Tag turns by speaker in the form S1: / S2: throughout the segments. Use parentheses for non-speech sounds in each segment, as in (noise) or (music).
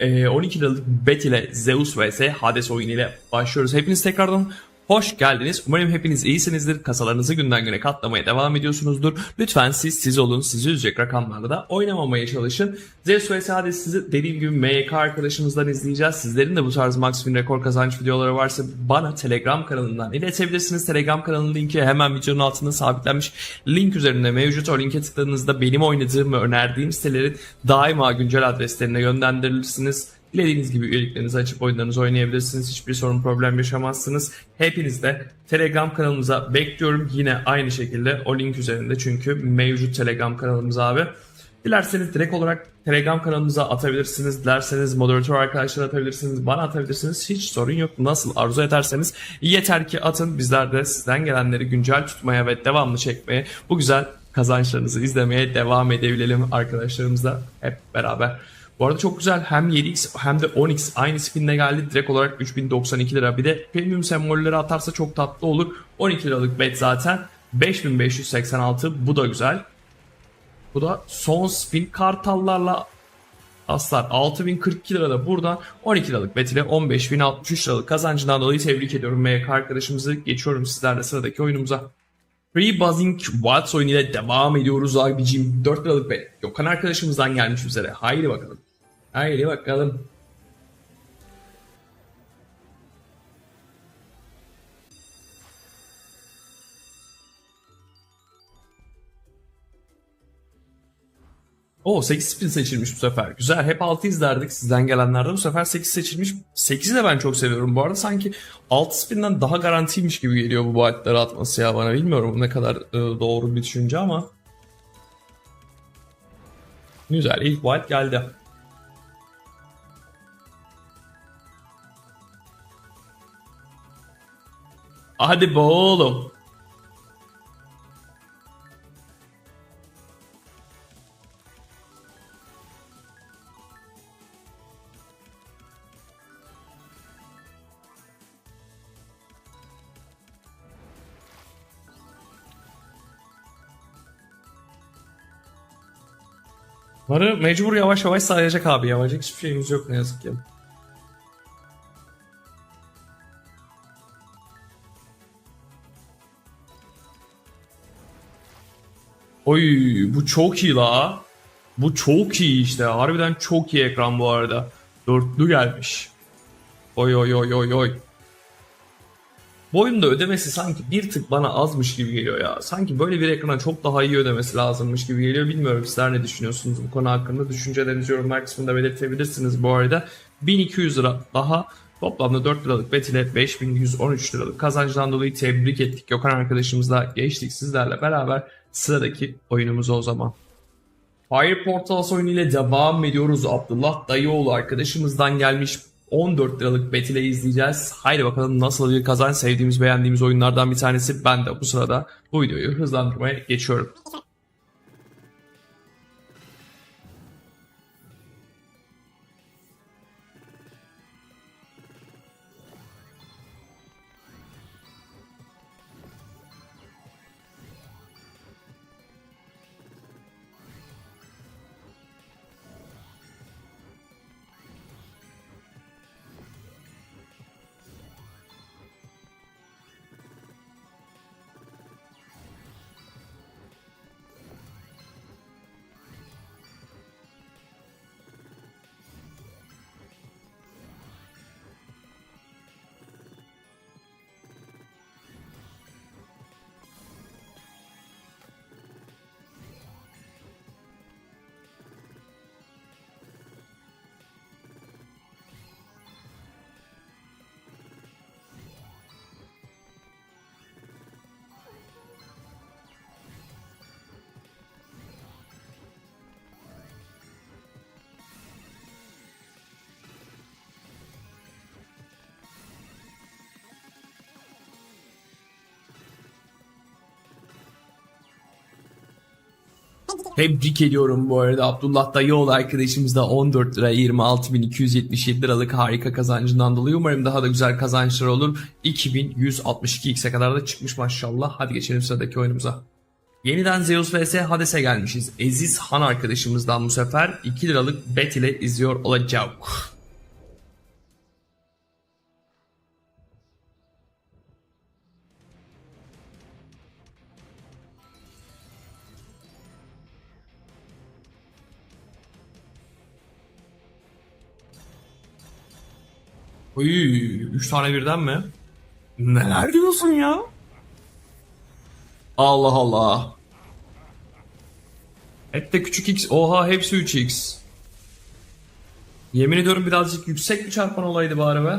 S1: Ee, 12 liralık bet ile Zeus vs Hades oyunu ile başlıyoruz. Hepiniz tekrardan hoş geldiniz. Umarım hepiniz iyisinizdir. Kasalarınızı günden güne katlamaya devam ediyorsunuzdur. Lütfen siz siz olun. Sizi üzecek rakamlarla da oynamamaya çalışın. Zeus vs Hades sizi dediğim gibi MYK arkadaşımızdan izleyeceğiz. Sizlerin de bu tarz max win rekor kazanç videoları varsa bana Telegram kanalından iletebilirsiniz. Telegram kanalının linki hemen videonun altında sabitlenmiş link üzerinde mevcut. O linke tıkladığınızda benim oynadığım ve önerdiğim sitelerin daima güncel adreslerine yönlendirilirsiniz. Dilediğiniz gibi üyeliklerinizi açıp oyunlarınızı oynayabilirsiniz. Hiçbir sorun problem yaşamazsınız. Hepiniz de Telegram kanalımıza bekliyorum. Yine aynı şekilde o link üzerinde çünkü mevcut Telegram kanalımız abi. Dilerseniz direkt olarak Telegram kanalımıza atabilirsiniz. Dilerseniz moderatör arkadaşlara atabilirsiniz. Bana atabilirsiniz. Hiç sorun yok. Nasıl arzu ederseniz yeter ki atın. Bizler de sizden gelenleri güncel tutmaya ve devamlı çekmeye, bu güzel kazançlarınızı izlemeye devam edebilelim arkadaşlarımızla hep beraber. Bu arada çok güzel hem 7x hem de 10x aynı spinle geldi. Direkt olarak 3092 lira. Bir de premium sembolleri atarsa çok tatlı olur. 12 liralık bet zaten. 5586 bu da güzel. Bu da son spin kartallarla aslar 6042 lira da buradan 12 liralık bet ile 15063 liralık kazancından dolayı tebrik ediyorum MYK arkadaşımızı. Geçiyorum sizlerle sıradaki oyunumuza. Free Buzzing Wilds oyunu ile devam ediyoruz abicim. 4 liralık bet. Gökhan arkadaşımızdan gelmiş üzere. Haydi bakalım. Haydi bakalım. O 8 spin seçilmiş bu sefer. Güzel. Hep 6 izlerdik sizden gelenlerde. Bu sefer 8 seçilmiş. 8'i de ben çok seviyorum. Bu arada sanki 6 spinden daha garantiymiş gibi geliyor bu baytları atması ya bana. Bilmiyorum ne kadar e, doğru bir düşünce ama. Güzel. İlk white geldi. Hadi be oğlum. Varı mecbur yavaş yavaş sayacak abi. Yapacak hiçbir şeyimiz yok ne yazık ki. Oy bu çok iyi la. Bu çok iyi işte. Harbiden çok iyi ekran bu arada. Dörtlü gelmiş. Oy oy oy oy oy. Bu oyunda ödemesi sanki bir tık bana azmış gibi geliyor ya. Sanki böyle bir ekrana çok daha iyi ödemesi lazımmış gibi geliyor. Bilmiyorum sizler ne düşünüyorsunuz bu konu hakkında. Düşüncelerinizi yorumlar kısmında belirtebilirsiniz bu arada. 1200 lira daha toplamda 4 liralık bet ile 5113 liralık kazancından dolayı tebrik ettik. Gökhan arkadaşımızla geçtik sizlerle beraber sıradaki oyunumuza o zaman. Fire Portals oyunu ile devam ediyoruz. Abdullah Dayıoğlu arkadaşımızdan gelmiş 14 liralık bet ile izleyeceğiz. Haydi bakalım nasıl bir kazanç sevdiğimiz beğendiğimiz oyunlardan bir tanesi. Ben de bu sırada bu videoyu hızlandırmaya geçiyorum. Tebrik ediyorum bu arada Abdullah Dayıoğlu arkadaşımız da 14 lira 26.277 liralık harika kazancından dolayı umarım daha da güzel kazançlar olur. 2162x'e kadar da çıkmış maşallah. Hadi geçelim sıradaki oyunumuza. Yeniden Zeus vs Hades'e gelmişiz. Aziz Han arkadaşımızdan bu sefer 2 liralık bet ile izliyor olacak. Uy, 3 tane birden mi? Neler diyorsun ya? Allah Allah. Hep de küçük x. Oha hepsi 3x. Yemin ediyorum birazcık yüksek bir çarpan olaydı bari be.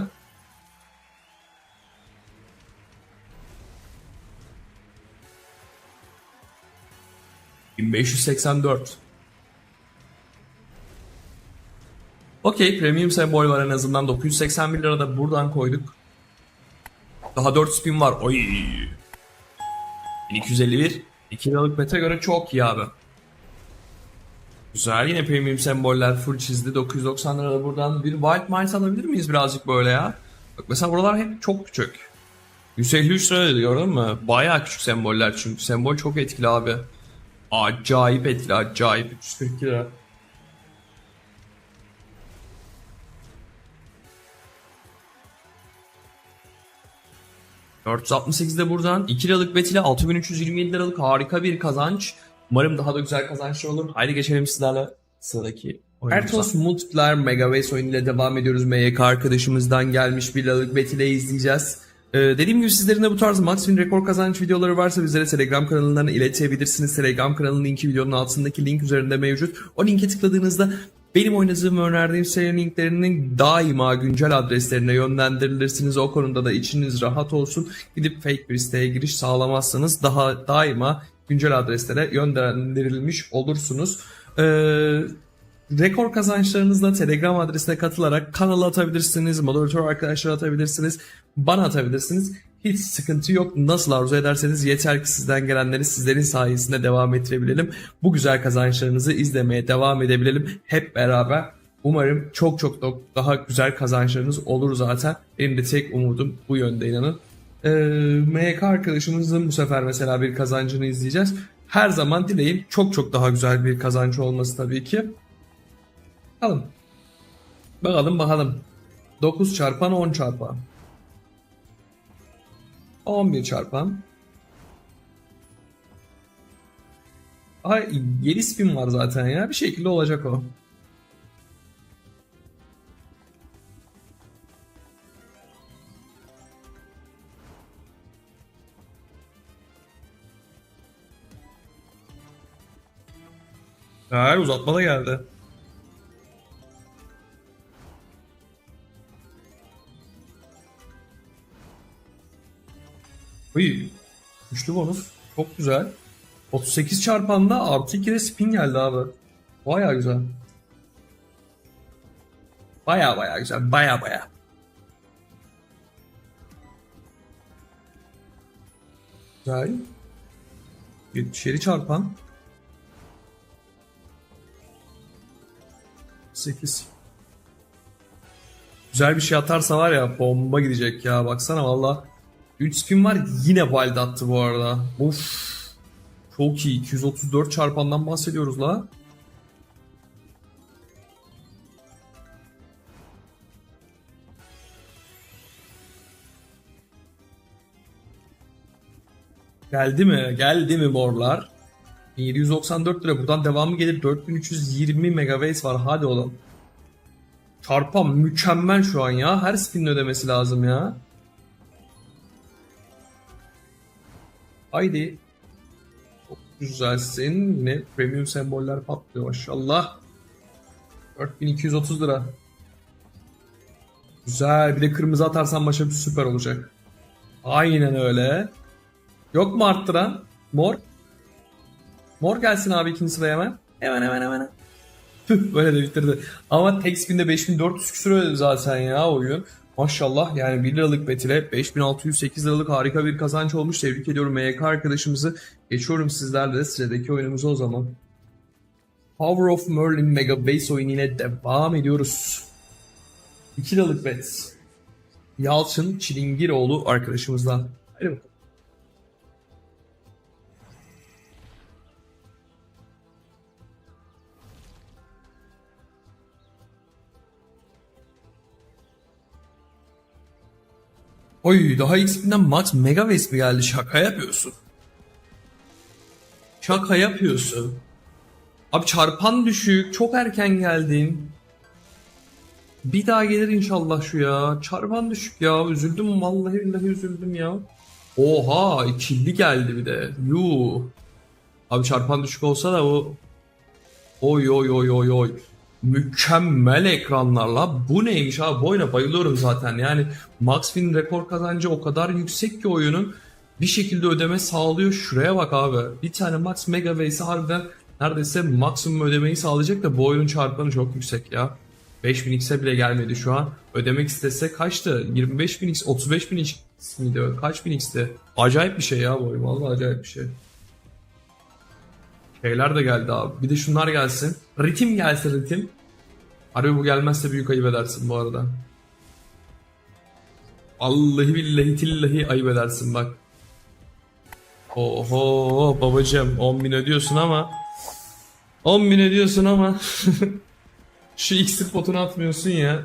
S1: ...1584. Okey premium sembol var en azından 981 lira da buradan koyduk. Daha 4 spin var. Oy. 1251. 2 liralık bete göre çok iyi abi. Güzel yine premium semboller full çizdi. 990 lira da buradan bir Wild Minds alabilir miyiz birazcık böyle ya? Bak mesela buralar hep çok küçük. 153 lira dedi gördün mü? Bayağı küçük semboller çünkü. Sembol çok etkili abi. Acayip etkili acayip. 342 lira. ...468'de buradan 2 liralık bet ile 6327 liralık harika bir kazanç. Umarım daha da güzel kazançlar olur. Haydi geçelim sizlerle sıradaki. Ertos Multiplayer Megaways oyunuyla devam ediyoruz. MYK arkadaşımızdan gelmiş bir liralık bet ile izleyeceğiz. Ee, dediğim gibi sizlerin de bu tarz win rekor kazanç videoları varsa bizlere Telegram kanalından iletebilirsiniz. Telegram kanalının linki videonun altındaki link üzerinde mevcut. O linke tıkladığınızda benim oynadığım ve önerdiğim seri linklerinin daima güncel adreslerine yönlendirilirsiniz. O konuda da içiniz rahat olsun. Gidip fake bir siteye giriş sağlamazsanız daha daima güncel adreslere yönlendirilmiş olursunuz. Ee, rekor kazançlarınızla Telegram adresine katılarak kanala atabilirsiniz, moderatör arkadaşlar atabilirsiniz, bana atabilirsiniz. Hiç sıkıntı yok. Nasıl arzu ederseniz yeter ki sizden gelenleri sizlerin sayesinde devam ettirebilelim. Bu güzel kazançlarınızı izlemeye devam edebilelim. Hep beraber Umarım çok çok da- daha güzel kazançlarınız olur zaten. Benim de tek umudum bu yönde inanın. Ee, MYK arkadaşımızın bu sefer mesela bir kazancını izleyeceğiz. Her zaman dileğim çok çok daha güzel bir kazancı olması tabii ki. Bakalım. Bakalım bakalım. 9 çarpan 10 çarpan. 11 çarpan. Ay 7 spin var zaten ya. Bir şekilde olacak o. Hayır uzatma da geldi. Uy, güçlü bonus. Çok güzel. 38 çarpanda artı 2 de spin geldi abi. Baya güzel. Baya baya güzel. Baya baya. Güzel. 70'eri çarpan. 8. Güzel bir şey atarsa var ya bomba gidecek ya. Baksana valla. 3 spin var yine wild attı bu arada. Of. Çok iyi. 234 çarpandan bahsediyoruz la. Geldi mi? Geldi mi morlar? 794 lira. Buradan devamı gelir. 4320 megaways var. Hadi oğlum. Çarpan mükemmel şu an ya. Her spinin ödemesi lazım ya. Haydi. Çok güzelsin. Yine premium semboller patlıyor maşallah. 4230 lira. Güzel. Bir de kırmızı atarsan bir süper olacak. Aynen öyle. Yok mu arttıran? Mor. Mor gelsin abi ikinci sıraya hemen. Hemen hemen hemen. Böyle de bitirdi. Ama tek spinde 5400 küsur ödedi zaten ya oyun. Maşallah yani 1 liralık bet ile 5608 liralık harika bir kazanç olmuş. Tebrik ediyorum MYK arkadaşımızı. Geçiyorum sizlerle de sıradaki oyunumuza o zaman. Power of Merlin Mega Base oyunu ile devam ediyoruz. 2 liralık bet. Yalçın Çilingiroğlu arkadaşımızdan. Hadi bakalım. Oy daha XP'den Max Mega mi geldi? Şaka yapıyorsun. Şaka yapıyorsun. Abi çarpan düşük. Çok erken geldin. Bir daha gelir inşallah şu ya. Çarpan düşük ya. Üzüldüm vallahi billahi üzüldüm ya. Oha ikili geldi bir de. Yuh. Abi çarpan düşük olsa da bu Oy oy oy oy oy. Mükemmel ekranlarla. Bu neymiş abi? Bu oyuna bayılıyorum zaten. Yani Max Fin rekor kazancı o kadar yüksek ki oyunun bir şekilde ödeme sağlıyor. Şuraya bak abi. Bir tane Max Mega Waste'i harbiden neredeyse maksimum ödemeyi sağlayacak da bu oyunun çarpanı çok yüksek ya. 5000x'e bile gelmedi şu an. Ödemek istese kaçtı? 25000x, 35000x miydi? Kaç bin x'ti? Acayip bir şey ya bu oyun. Vallahi acayip bir şey. Şeyler de geldi abi. Bir de şunlar gelsin. Ritim gelsin ritim. Harbi bu gelmezse büyük ayıp edersin bu arada. Vallahi billahi tillahi ayıp edersin bak. Oho babacım 10 bin ödüyorsun ama 10 bin ödüyorsun ama (laughs) şu iksir potunu atmıyorsun ya.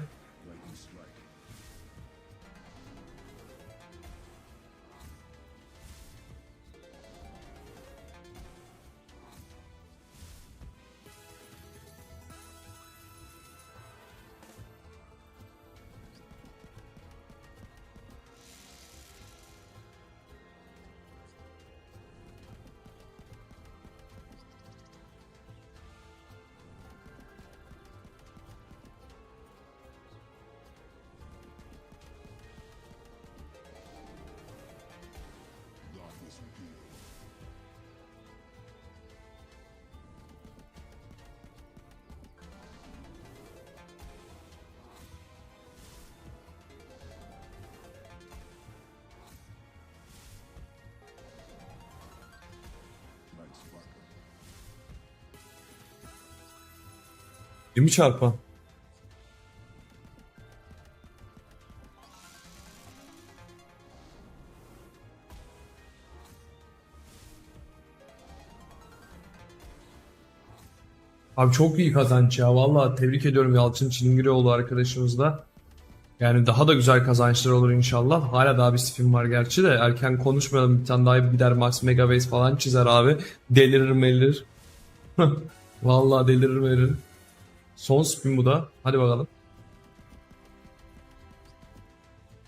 S1: Yirmi çarpan. Abi çok iyi kazanç ya. Vallahi tebrik ediyorum Yalçın Çilingirioğlu arkadaşımız da. Yani daha da güzel kazançlar olur inşallah. Hala daha bir spin var gerçi de. Erken konuşmayalım. Bir tane daha gider Max Mega Base falan çizer abi. Delirir melir. (laughs) Vallahi delirir melir. Son spin bu da. Hadi bakalım.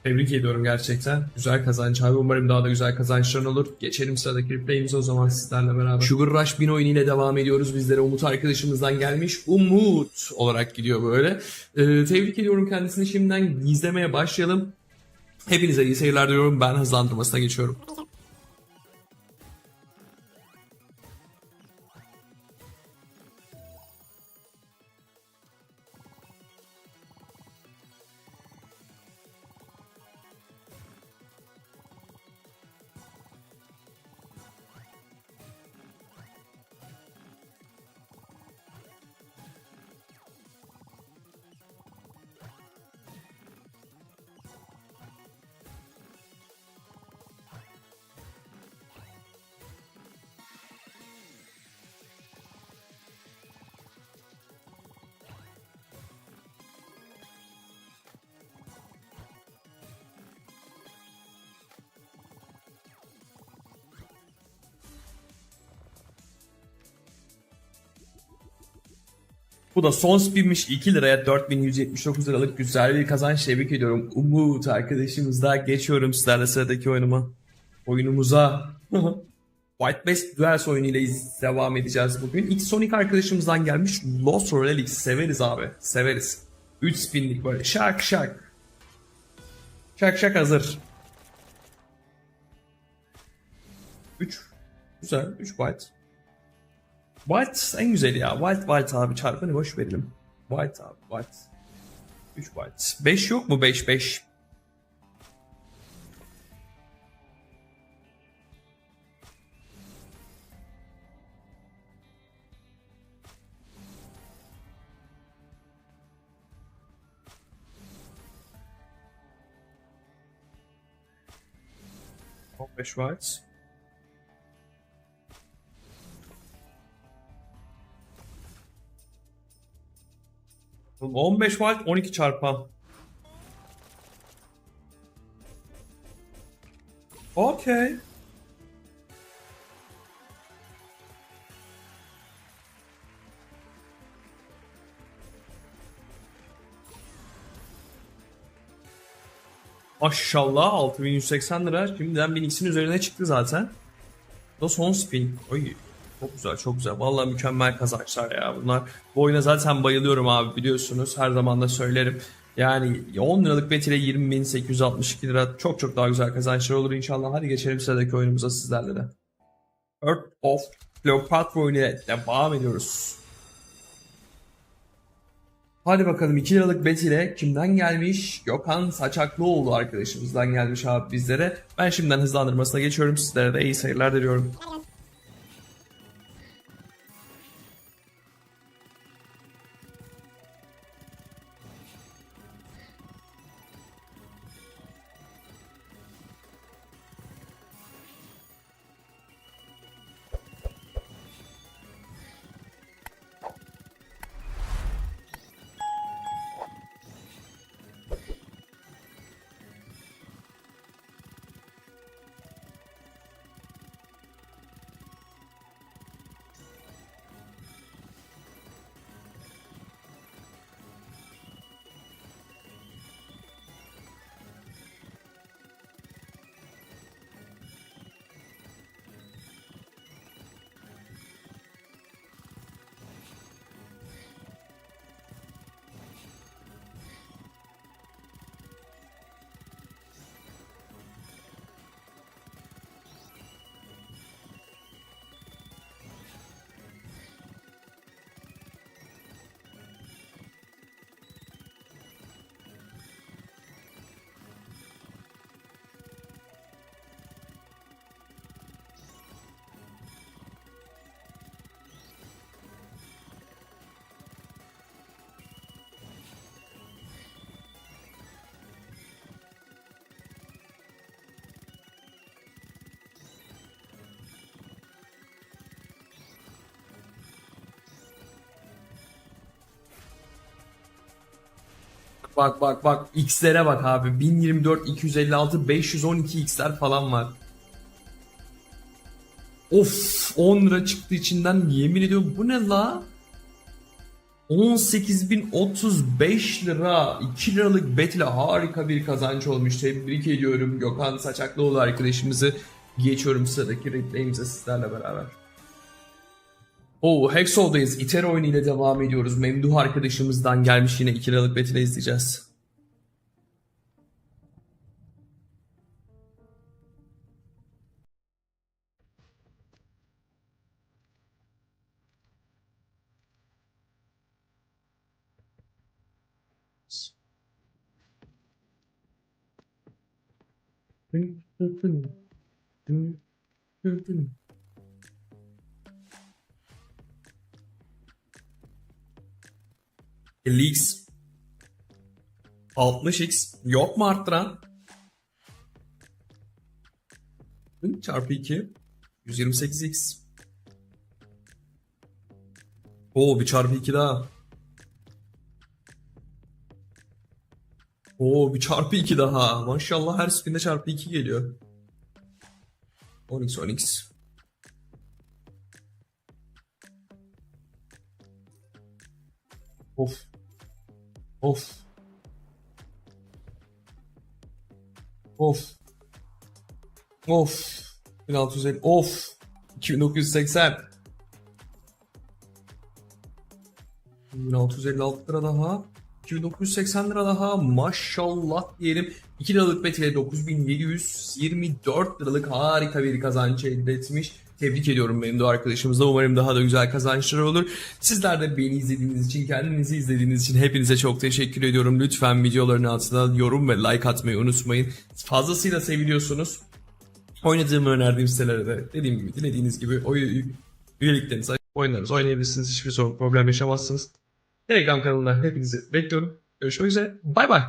S1: Tebrik ediyorum gerçekten. Güzel kazanç abi. Umarım daha da güzel kazançların olur. Geçelim sıradaki replayimize o zaman sizlerle beraber. Sugar Rush 1000 oyunu ile devam ediyoruz. Bizlere Umut arkadaşımızdan gelmiş. Umut olarak gidiyor böyle. Ee, tebrik ediyorum kendisini. Şimdiden izlemeye başlayalım. Hepinize iyi seyirler diyorum. Ben hızlandırmasına geçiyorum. Bu da son spinmiş 2 liraya 4179 liralık güzel bir kazanç tebrik ediyorum. Umut arkadaşımız da geçiyorum sizlerle sıradaki oyunuma. Oyunumuza. (laughs) White Best Duels oyunuyla devam edeceğiz bugün. İlk Sonic arkadaşımızdan gelmiş Lost Relics severiz abi. Severiz. 3 spinlik böyle şak şak. Şak şak hazır. 3. Güzel. 3 white. White en güzeli ya. White white abi çarpanı boş verelim. White abi white. 3 white. 5 yok mu 5 5? Beş white. 15 volt 12 çarpan. Okey. Maşallah 6180 lira. Şimdiden 1000x'in üzerine çıktı zaten. Bu da son spin. Oy. Çok güzel çok güzel. Vallahi mükemmel kazançlar ya bunlar. Bu oyuna zaten bayılıyorum abi biliyorsunuz. Her zaman da söylerim. Yani 10 liralık bet ile 20.862 lira çok çok daha güzel kazançlar olur inşallah. Hadi geçelim sıradaki oyunumuza sizlerle de. Earth of Cleopatra ile devam ediyoruz. Hadi bakalım 2 liralık bet ile kimden gelmiş? Gökhan Saçaklıoğlu arkadaşımızdan gelmiş abi bizlere. Ben şimdiden hızlandırmasına geçiyorum. Sizlere de iyi seyirler diliyorum. Bak bak bak x'lere bak abi. 1024, 256, 512 x'ler falan var. Of 10 lira çıktı içinden yemin ediyorum bu ne la? 18.035 lira 2 liralık bet ile harika bir kazanç olmuş. Tebrik ediyorum Gökhan Saçaklıoğlu arkadaşımızı. Geçiyorum sıradaki replayimize sizlerle beraber. Oo Hexol'dayız. İter oyunu ile devam ediyoruz. Memduh arkadaşımızdan gelmiş yine 2 liralık bet ile izleyeceğiz. Leaks 60x yok mu arttıran? Çarpı 2 128x Oo bir çarpı 2 daha. Oo bir çarpı 2 daha. Maşallah her spinde çarpı 2 geliyor. 10x 10x. Of. Of. Of. Of. 1650. Of. 2980. 1656 lira daha. 2980 lira daha. Maşallah diyelim. 2 liralık bet ile 9724 liralık harika bir kazanç elde etmiş. Tebrik ediyorum benim de arkadaşımızla. Umarım daha da güzel kazançlar olur. Sizler de beni izlediğiniz için, kendinizi izlediğiniz için hepinize çok teşekkür ediyorum. Lütfen videoların altına yorum ve like atmayı unutmayın. Fazlasıyla seviliyorsunuz. Oynadığımı önerdiğim sitelere de dediğim gibi dilediğiniz gibi oy üyeliklerinizi oynarız. Oynayabilirsiniz. Hiçbir sorun problem yaşamazsınız. Telegram kanalına hepinizi bekliyorum. Görüşmek üzere. Bay bay.